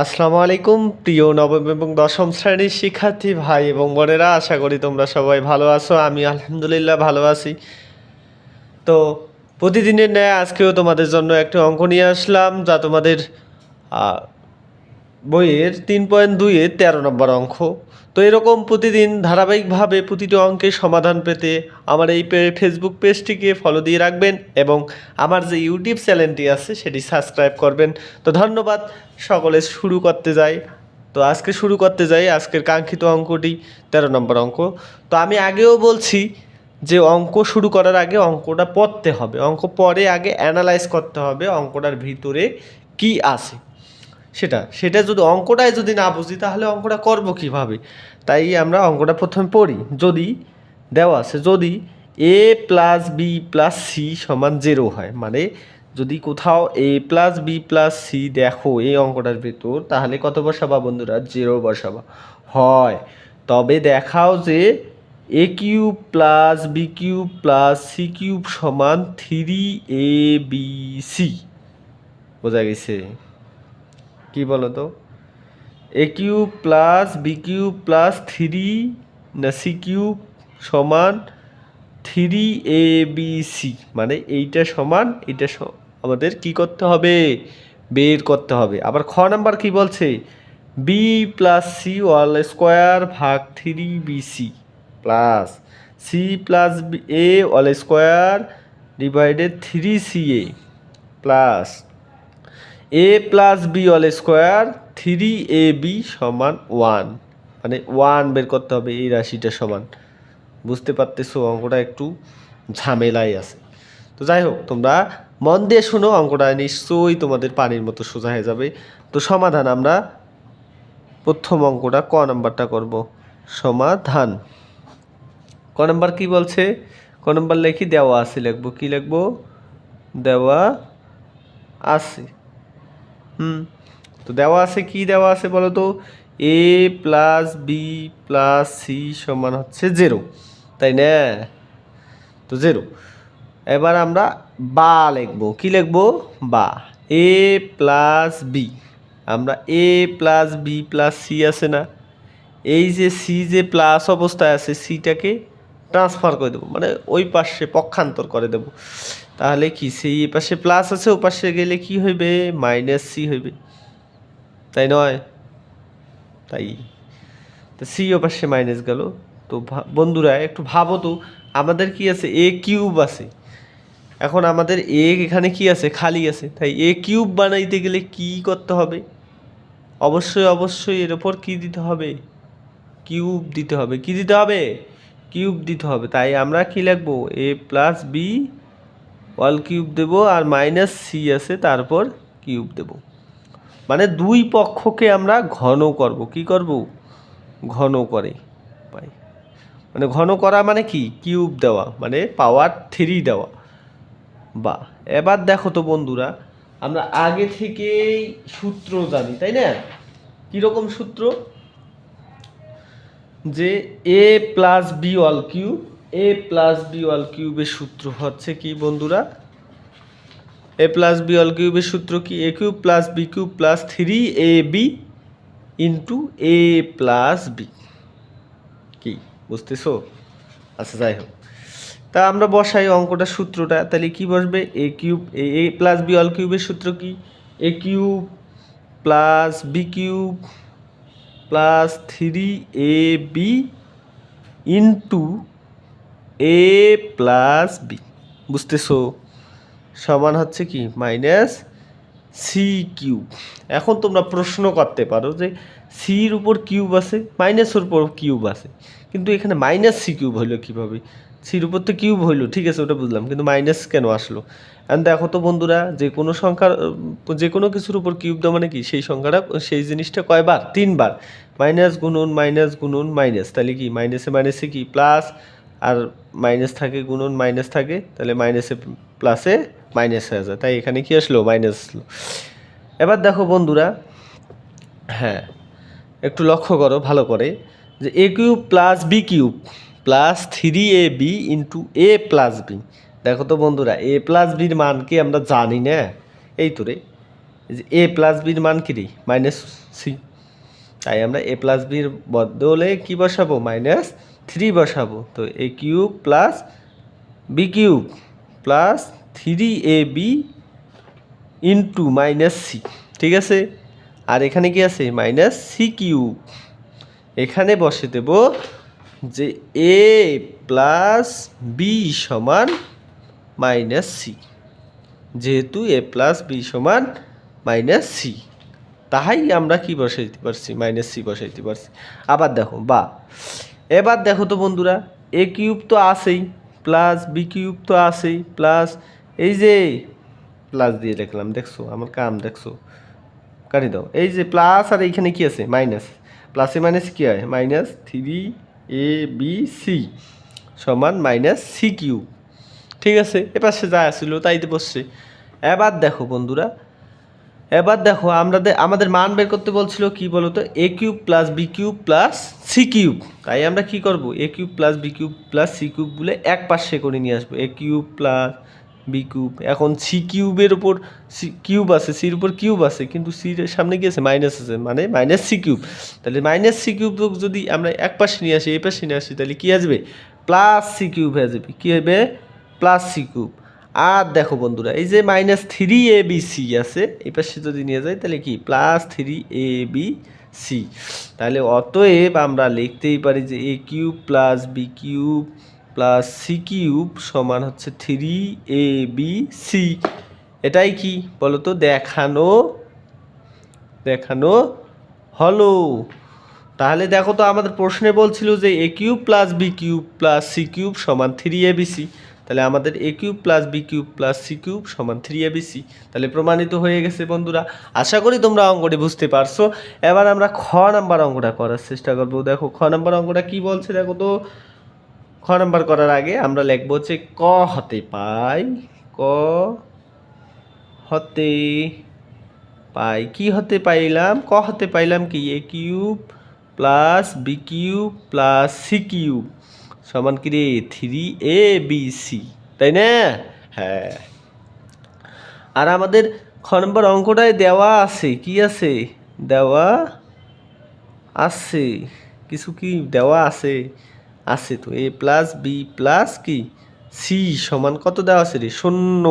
আসসালামু আলাইকুম, প্রিয় নবম এবং দশম শ্রেণির শিক্ষার্থী ভাই এবং বোনেরা, আশা করি তোমরা সবাই ভালো আছো, আমি আলহামদুলিল্লাহ ভালো আছি। তো প্রতিদিনের ন্যায় আজকেও তোমাদের জন্য একটি অঙ্ক নিয়ে আসলাম, যা তোমাদের বইয়ের তিন পয়েন্ট দুইয়ে তেরো নম্বর অঙ্ক। তো এরকম প্রতিদিন ধারাবাহিকভাবে প্রতিটি অঙ্কের সমাধান পেতে আমার এই ফেসবুক পেজটিকে ফলো দিয়ে রাখবেন এবং আমার যে ইউটিউব চ্যানেলটি আছে সেটি সাবস্ক্রাইব করবেন। তো ধন্যবাদ, সকলে শুরু করতে যাই। তো আজকে শুরু করতে যাই, আজকের কাঙ্ক্ষিত অঙ্কটি, তেরো নম্বর অঙ্ক। তো আমি আগেও বলছি যে অঙ্ক শুরু করার আগে অঙ্কটা পড়তে হবে। অঙ্ক পরে আগে অ্যানালাইজ করতে হবে অঙ্কটার ভিতরে কি আছে। সেটা সেটা যদি অঙ্কটাই যদি না বুঝি, তাহলে অঙ্কটা করব কীভাবে? তাই আমরা অঙ্কটা প্রথমে পড়ি। যদি, দেওয়া আছে, যদি A plus B plus C সমান জেরো হয় মানে যদি কোথাও A plus B plus C দেখো এই অঙ্কটার ভেতর, তাহলে কত বসাবা বন্ধুরা? জেরো বসাবা। হয়। তবে দেখাও যে A cube plus B cube plus C cube সমান থ্রি এ বি সি বোঝা গেছে? কি বলো তো A cube plus B cube plus three না সি কিউব সমান থ্রি এ বি সি মানে এইটা সমান এটা আমাদের কি করতে হবে? বের করতে হবে। আবার খ নাম্বার কি বলছে? B plus C whole square ভাগ three B C plus C plus A whole square divided three C A plus A plus B all square three A B সমান ওয়ান মানে ওয়ান বের করতে হবে এই রাশিটা সমান। বুঝতে পারতেছো, অঙ্কটা একটু ঝামেলাই আছে। তো যাই হোক, তোমরা মন দিয়ে শোনো, অঙ্কটা নিশ্চয়ই তোমাদের পানির মতো সোজা হয়ে যাবে। তো সমাধান আমরা প্রথম অঙ্কটা ক নাম্বারটা করব। সমাধান। ক নাম্বার কি বলছে? ক নাম্বার লেখি দেওয়া আছে, লিখব কি লিখব? দেওয়া আছে। হুম, তো দেওয়া আছে কি দেওয়া আছে বলো তো? A plus B plus C সমান হচ্ছে জেরো তাই না? তো জেরো এবার আমরা বা লিখব। কি লিখব? বা। এ প্লাস বি আমরা A plus B plus C আছে না? এই যে সি যে প্লাস অবস্থায় আছে সিটাকে ট্রান্সফার করে দেবো। মানে ওই পাশে পক্ষান্তর করে দেবো। তাহলে কি সেই পাশে প্লাস আছে, ও পাশে গেলে কি হইবে? মাইনাস সি হইবে। তাই নয়? তাই। তো সি ও পাশে মাইনাস গেল। তো বন্ধুরা, একটু ভাবো তো, আমাদের কি আছে? এ কিউব আছে। এখন আমাদের এ এখানে কি আছে? খালি আছে। তাই এ কিউব বানাইতে গেলে কি করতে হবে? অবশ্যই অবশ্যই এর ওপর কি দিতে হবে? কিউব দিতে হবে। কি দিতে হবে? কিউব দিতে হবে। তাই আমরা কি লিখব? A plus B all cube দেবো আর মাইনাস সি আছে, তারপর কিউব দেব। মানে দুই পক্ষকে আমরা ঘন করব। কি করব? ঘন করে পাই। মানে ঘন করা মানে কি? কিউব দেওয়া মানে পাওয়ার থ্রি দেওয়া। বা, এবার দেখো তো বন্ধুরা, আমরা আগে থেকেই সূত্র জানি, তাই না? কীরকম সূত্র? যে A plus B all cube A plus B all কিউবের সূত্র হচ্ছে কি, বন্ধুরা? এ প্লাস বি অল কিউবের সূত্র কি? A cube plus B cube plus three A B into A plus B কি, বুঝতেছো? আচ্ছা যাই হোক। তা আমরা বসাই অঙ্কটার সূত্রটা। তাহলে কি বসবে? A cube A plus B all কিউবের সূত্র কি? A cube plus B cube plus three A B into A plus B বুঝতেছো? সমান হচ্ছে কি? মাইনাস সি কিউব এখন তোমরা প্রশ্ন করতে পারো যে সির উপর কিউব আছে মাইনাসের উপর কিউব আছে। কিন্তু এখানে মাইনাস সি কিউব হইল কীভাবে? সির উপর তো কিউব হইল ঠিক আছে, ওটা বুঝলাম। কিন্তু মাইনাস কেন আসলো? এখন দেখো তো বন্ধুরা, যে কোনো সংখ্যার, যে কোনো কিছুর উপর কিউব দেওয়া মানে কি? সেই সংখ্যাটা, সেই জিনিসটা কয়বার? তিনবার। মাইনাস গুণন মাইনাস গুণন মাইনাস তাহলে কি? মাইনাসে মাইনাসে কি? প্লাস আর মাইনাস থাকে গুণন মাইনাস থাকে, তাহলে মাইনাসে প্লাসে মাইনাস হয়ে যায়। তাই এখানে কি আসলো? মাইনাস আসলো। এবার দেখো বন্ধুরা হ্যাঁ একটু লক্ষ্য করো ভালো করে, যে A cube plus B cube plus three A B into A plus B দেখো তো বন্ধুরা এ প্লাস বির মান কি আমরা জানি না? এই তো রে। যে এ প্লাস বির মান কি রে? মাইনাস সি তাই আমরা এ প্লাস বির বদলে কি বসাবো? মাইনাস থ্রি বসাবো। তো A cube plus B cube plus three A B into minus C ঠিক আছে? আর এখানে কি আছে? মাইনাস সি কিউব এখানে বসে দেব যে এ প্লাস বি সমান মাইনাস সি যেহেতু এ প্লাস বি সমান মাইনাস সি তাহাই আমরা কি বসাইতে পারছি? মাইনাস সি বসাইতে পারছি। আবার দেখো, বা এবার দেখো তো বন্ধুরা এ কিউব তো আছেই প্লাস বি কিউব তো আছেই প্লাস এই যে প্লাস দিয়ে দেখলাম, দেখছ? আমার কাম, দেখছ? কাটি দাও। এই যে প্লাস আর এইখানে কি আছে? মাইনাস প্লাসে মাইনাস কি হয়? Minus three A B C সমান মাইনাস সি কিউ ঠিক আছে? সে যা আসছিল তাইতে বসছে। এবার দেখো বন্ধুরা এবার দেখো আমরা আমাদের মান বের করতে বলছিল কি বলতো? A cube plus B cube plus C cube তাই আমরা কি করব? A cube plus B cube plus C cube বলে এক পাশে করে নিয়ে আসব। A cube plus B cube এখন সি কিউবের উপর সি কিউব আছে সির উপর কিউব আছে, কিন্তু সির সামনে কি আছে? মাইনাস আছে মানে মাইনাস সি কিউব তাহলে মাইনাস সি কিউব যদি আমরা এক পাশে নিয়ে আসি এই পাশে নিয়ে আসি, তাহলে কি আসবে? প্লাস সি কিউব হয়ে যাবে। কী হবে? প্লাস সি কিউব আর দেখো বন্ধুরা, এই যে minus three A B C আছে, এই পাশে যদি নিয়ে যাই, তাহলে কি? Plus three A B C তাহলে অতএব আমরা লিখতেই পারি যে A cube plus B cube plus C cube সমান হচ্ছে থ্রি এ বি সি এটাই কি বলতো? দেখানো দেখানো হলো। তাহলে দেখো তো আমাদের প্রশ্নে বলছিল যে A cube plus B cube plus C cube সমান থ্রি এ বি সি তাহলে আমাদের A cube plus B cube plus C cube সমান থ্রি এ বি সি তাহলে প্রমাণিত হয়ে গেছে বন্ধুরা। আশা করি তোমরা অঙ্কটি বুঝতে পারছ। এবার আমরা খ নাম্বার অঙ্কটা করার চেষ্টা করব। দেখো, খ নাম্বার অঙ্কটা কি বলছে দেখো তো? খ নাম্বার করার আগে আমরা লিখব হচ্ছে ক হতে পাই, ক হতে পাই। কি হতে পাইলাম? ক হতে পাইলাম কি? A cube plus B cube plus C cube. সমান কি রে? থ্রি এ বি সি তাই না? হ্যাঁ। আর আমাদের খ নম্বর অঙ্কটায় দেওয়া আছে, কি আছে? দেওয়া আছে, কিছু কি দেওয়া আছে? আছে তো এ প্লাস বি প্লাস কি? সি সমান কত দেওয়া আছে রে? শূন্য।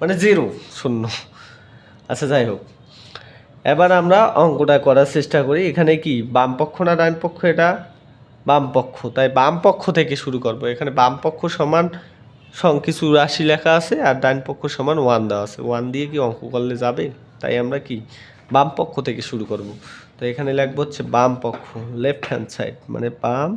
মানে জিরো শূন্য। আচ্ছা যাই হোক। এবার আমরা অঙ্কটা করার চেষ্টা করি। এখানে কি বাম পক্ষ না ডান পক্ষ এটা? বাম পক্ষ তাই বাম পক্ষ থেকে শুরু করব। এখানে বাম পক্ষ সমান কিছু রাশি লেখা আছে আর ডান পক্ষ সমান ওয়ান দেওয়া আছে। ওয়ান দিয়ে কি অঙ্ক করলে যাবে? তাই আমরা কি? বাম পক্ষ থেকে শুরু করব। তো এখানে লিখব হচ্ছে বাম পক্ষ লেফট হ্যান্ড সাইড মানে বাম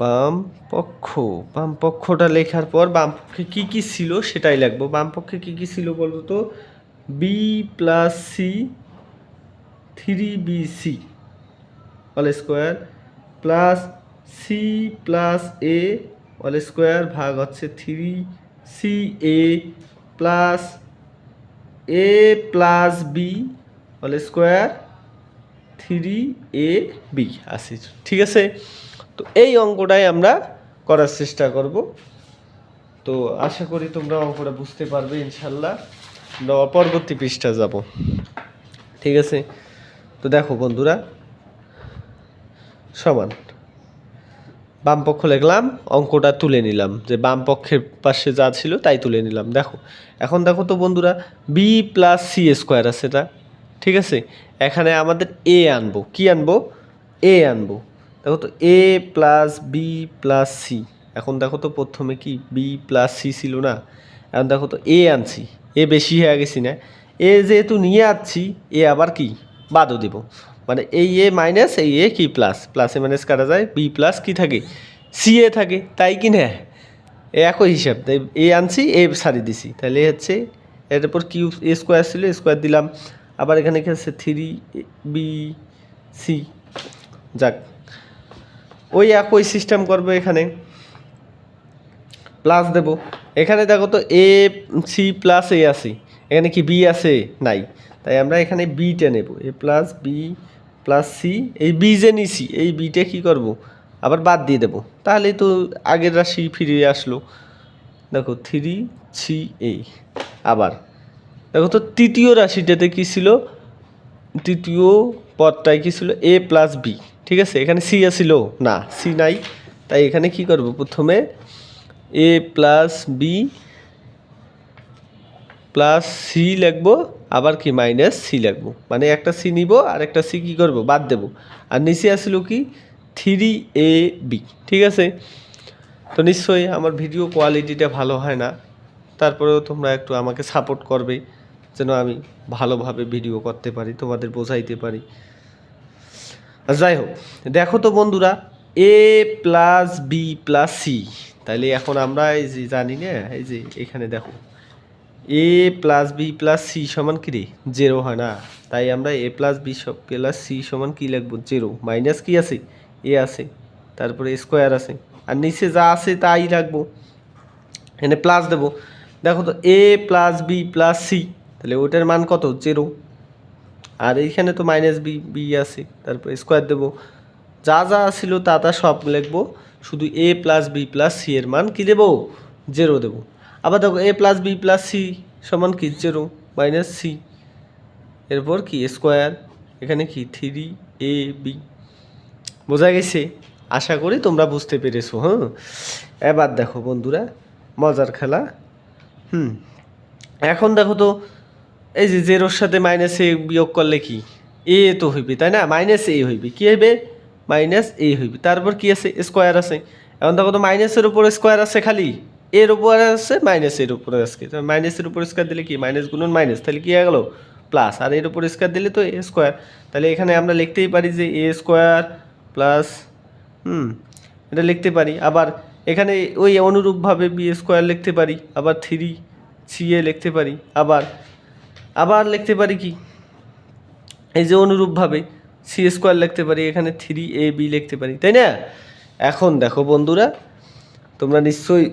বাম পক্ষ বাম পক্ষটা লেখার পর বাম পক্ষে কী কী ছিল সেটাই লিখব। বাম পক্ষে কী কী ছিল বলতো? B plus C three B C all square plus C plus A all square ভাগ হচ্ছে three C A plus A plus B all square three A B আসি। ঠিক আছে? তো এই অঙ্কটাই আমরা করার চেষ্টা করব। তো আশা করি তোমরা অঙ্কটা বুঝতে পারবে ইনশাল্লাহ পরবর্তী পৃষ্ঠা যাব। ঠিক আছে? তো দেখো বন্ধুরা সমান। বাম পক্ষ লিখলাম, অঙ্কটা তুলে নিলাম। যে বাম পক্ষের পাশে যা ছিল তাই তুলে নিলাম। দেখো, এখন দেখো তো বন্ধুরা বি প্লাস সি স্কোয়ার আছে এটা, ঠিক আছে? এখানে আমাদের এ আনব। কি আনব? এ আনব। দেখো তো A plus B plus C এখন দেখো তো প্রথমে কি বি প্লাস সি ছিল না? এখন দেখো তো এ আনছি। এ বেশি হয়ে গেছি না? এ যেহেতু নিয়ে আসছি এ আবার কি? বাদও দিব। মানে এই এ মাইনাস এই এ কি প্লাস প্লাসে মাইনাস কাটা যায় বি প্লাস কি থাকে? সি এ থাকে, তাই কি না? একই হিসাব, তাই এ আনছি এ সারি দিছি। তাহলে হচ্ছে এর উপর কিউ এ স্কোয়ার ছিল স্কোয়ার দিলাম। আবার এখানে কি আছে? থ্রি বি সি যাক, ওই একই সিস্টেম করব এখানে। প্লাস দেব। এখানে দেখো তো এ সি প্লাস এ আছে। এখানে কি বি আছে? নাই। তাই আমরা এখানে বিটা নেব। A plus B plus C এই বি যে নিছি, এই বিটা কি করব? আবার বাদ দিয়ে দেব। তাহলেই তো আগের রাশি ফিরে আসলো। দেখো থ্রি সি এ আবার, দেখো তো তৃতীয় রাশিটাতে কী ছিল? তৃতীয় পদটায় কী ছিল? এ প্লাস বি ঠিক আছে? এখানে সি আসিল না সি নাই। তাই এখানে কি করব? প্রথমে A plus B plus C লিখব। আবার কি মাইনাস সি লিখব মানে একটা সি নিব আর একটা সি কী করব? বাদ দেব। আর নিচে আসলো কি? থ্রি এ বি ঠিক আছে? তো নিশ্চয়ই আমার ভিডিও কোয়ালিটিটা ভালো হয় না। তারপরেও তোমরা একটু আমাকে সাপোর্ট করবে, যেন আমি ভালোভাবে ভিডিও করতে পারি, তোমাদের বোঝাইতে পারি। যাই হোক, দেখো তো বন্ধুরা A plus B plus C তাহলে এখন আমরা এই যে জানি না, এই যে এখানে দেখো। A plus B plus C সমান কি রে? জেরো হয় না। তাই আমরা এ প্লাস বি সব প্লাস সি সমান কি লিখব? জেরো মাইনাস কি আছে? এ আছে। তারপরে স্কোয়ার আছে। আর নিচে যা আছে তাই রাখব। এখানে প্লাস দেবো। দেখো তো A plus B plus C তাহলে ওটার মান কত? জেরো আর এইখানে তো মাইনাস বি বি আছে। তারপর স্কোয়ার দেবো। যা যা ছিল তা তা সব লিখব। শুধু A plus B plus C এর মান কি দেবো? জেরো দেবো। আবার দেখো A plus B plus C সমান কি? জেরো মাইনাস সি এরপর কি? স্কোয়ার এখানে কি? থ্রি এ বি বোঝা গেছে? আশা করি তোমরা বুঝতে পেরেছ হ্যাঁ? এবার দেখো বন্ধুরা, মজার খেলা। হুম, এখন দেখো তো, এই যে জেরোর সাথে মাইনাস এ বিয়োগ করলে কি? এ তো হইবে, তাই না? মাইনাস এ হইবে। কী হইবে? মাইনাস এ হইবে। তারপর কি আছে? স্কোয়ার আছে। এখন দেখো তো মাইনাসের উপর স্কোয়ার আছে খালি। এর উপরে আছে মাইনাসের উপরে আজকে। মাইনাসের উপর স্কোয়ার দিলে কি? মাইনাস গুণন মাইনাস তাহলে কি গেল? প্লাস আর এর উপর স্কোয়ার দিলে তো এ স্কোয়ার তাহলে এখানে আমরা লিখতেই পারি যে এ স্কোয়ার প্লাস হুম, এটা লিখতে পারি। আবার এখানে ওই অনুরূপভাবে বি স্কোয়ার লিখতে পারি। আবার থ্রি সি এ লিখতে পারি। আবার আবার লিখতে পারি কি? এই যে অনুরূপভাবে সি স্কোয়ার লিখতে পারি। এখানে থ্রি এ বি লিখতে পারি। তাই না? এখন দেখো বন্ধুরা, তোমরা নিশ্চয়ই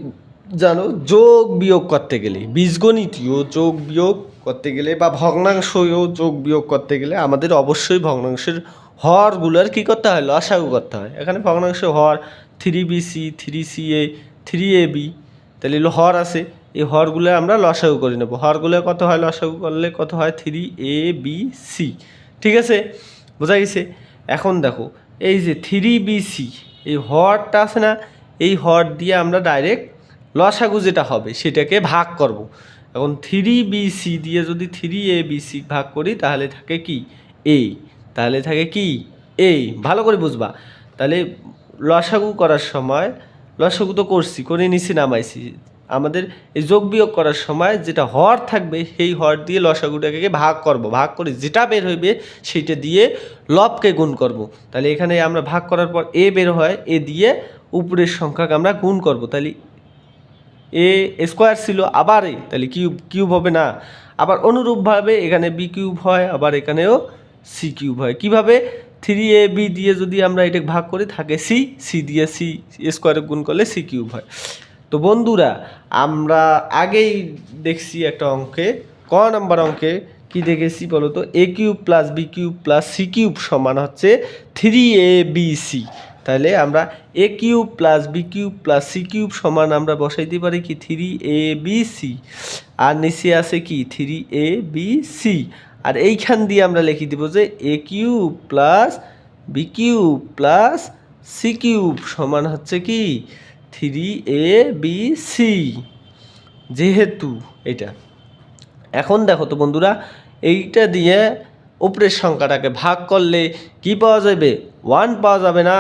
জানো যোগ বিয়োগ করতে গেলে, বীজগণিতীয় যোগ বিয়োগ করতে গেলে বা ভগ্নাংশও যোগ বিয়োগ করতে গেলে আমাদের অবশ্যই ভগ্নাংশের হরগুলোর কী করতে হয়? লসাগু করতে হয়। এখানে ভগ্নাংশ হর three B C three C A three A B তাহলে হলো হর আছে। এই হরগুলো আমরা লসাগু করে নেব। হরগুলো কত হয়? লসাগু করলে কত হয়? থ্রি এ বি সি ঠিক আছে? বোঝা গেছে? এখন দেখো এই যে থ্রি বি সি এই হরটা আছে না, এই হর দিয়ে আমরা ডাইরেক্ট লসাগু যেটা হবে সেটাকে ভাগ করব। এখন থ্রি বি সি দিয়ে যদি থ্রি এ বি সি ভাগ করি, তাহলে থাকে কি? এ তাহলে থাকে কি? এই ভালো করে বুঝবা। তাহলে লসাগু করার সময়, লসাগু তো করছি, করে নিছি, নামাইছি। আমাদের এই যোগ বিয়োগ করার সময় যেটা হর থাকবে, সেই হর দিয়ে লসাগুটাকে ভাগ করব। ভাগ করে যেটা বের হইবে, সেইটা দিয়ে লবকে গুণ করব। তাহলে এখানে আমরা ভাগ করার পর এ বের হয়, এ দিয়ে উপরের সংখ্যাকে আমরা গুণ করব। তাহলে এ স্কোয়ার ছিল আবার এ, তাহলে কিউব কিউব হবে না। আবার অনুরূপভাবে এখানে বি কিউব হয়, আবার এখানেও সি কিউব হয়। কীভাবে? থ্রি এ বি দিয়ে যদি আমরা এটা ভাগ করি, থাকে সি সি দিয়ে সি স্কোয়ারে গুণ করলে সি কিউব হয়। তো বন্ধুরা, আমরা আগেই দেখছি একটা অঙ্কে, ক নাম্বার অঙ্কে কি দেখেছি বলো তো? A cube plus B cube plus C cube সমান হচ্ছে থ্রি এ বি সি তাহলে আমরা A cube plus B cube plus C cube সমান আমরা বসাইতে পারি কি? থ্রি এ বি সি আর নিচে আছে কি? থ্রি এ বি সি আর এইখান দিয়ে আমরা লিখে দিব যে A cube plus B cube plus C cube সমান হচ্ছে কি? Three A B C. যেহেতু এটা। এখন দেখো তো বন্ধুরা, এইটা দিয়ে উপরের সংখ্যাটাকে ভাগ করলে কি পাওয়া যাবে? ওয়ান পাওয়া যাবে না।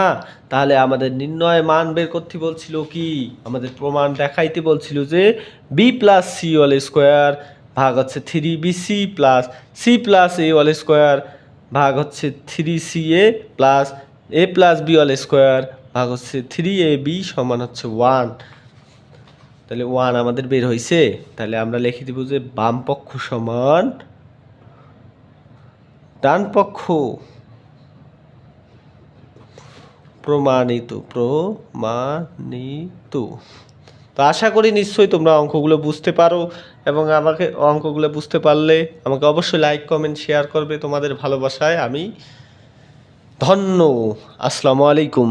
তাহলে আমাদের নির্ণয় মান বের করতে বলছিল কি? আমাদের প্রমাণ দেখাইতে বলছিল যে B plus C whole square ভাগ হচ্ছে three B C plus C plus A whole square ভাগ হচ্ছে three C A plus A plus B whole square ভাগ হচ্ছে থ্রি এ বি সমান হচ্ছে ওয়ান তাহলে ওয়ান আমাদের বের হয়েছে তাহলে আমরা লিখে দিব যে বাম পক্ষ সমান ডান পক্ষ। প্রমাণিত প্রমাণিত। তো আশা করি নিশ্চয়ই তোমরা অঙ্কগুলো বুঝতে পারো এবং আমাকে অঙ্কগুলো বুঝতে পারলে আমাকে অবশ্যই লাইক কমেন্ট শেয়ার করবে তোমাদের ভালোবাসায়। আমি ধন্য। আসসালামু আলাইকুম।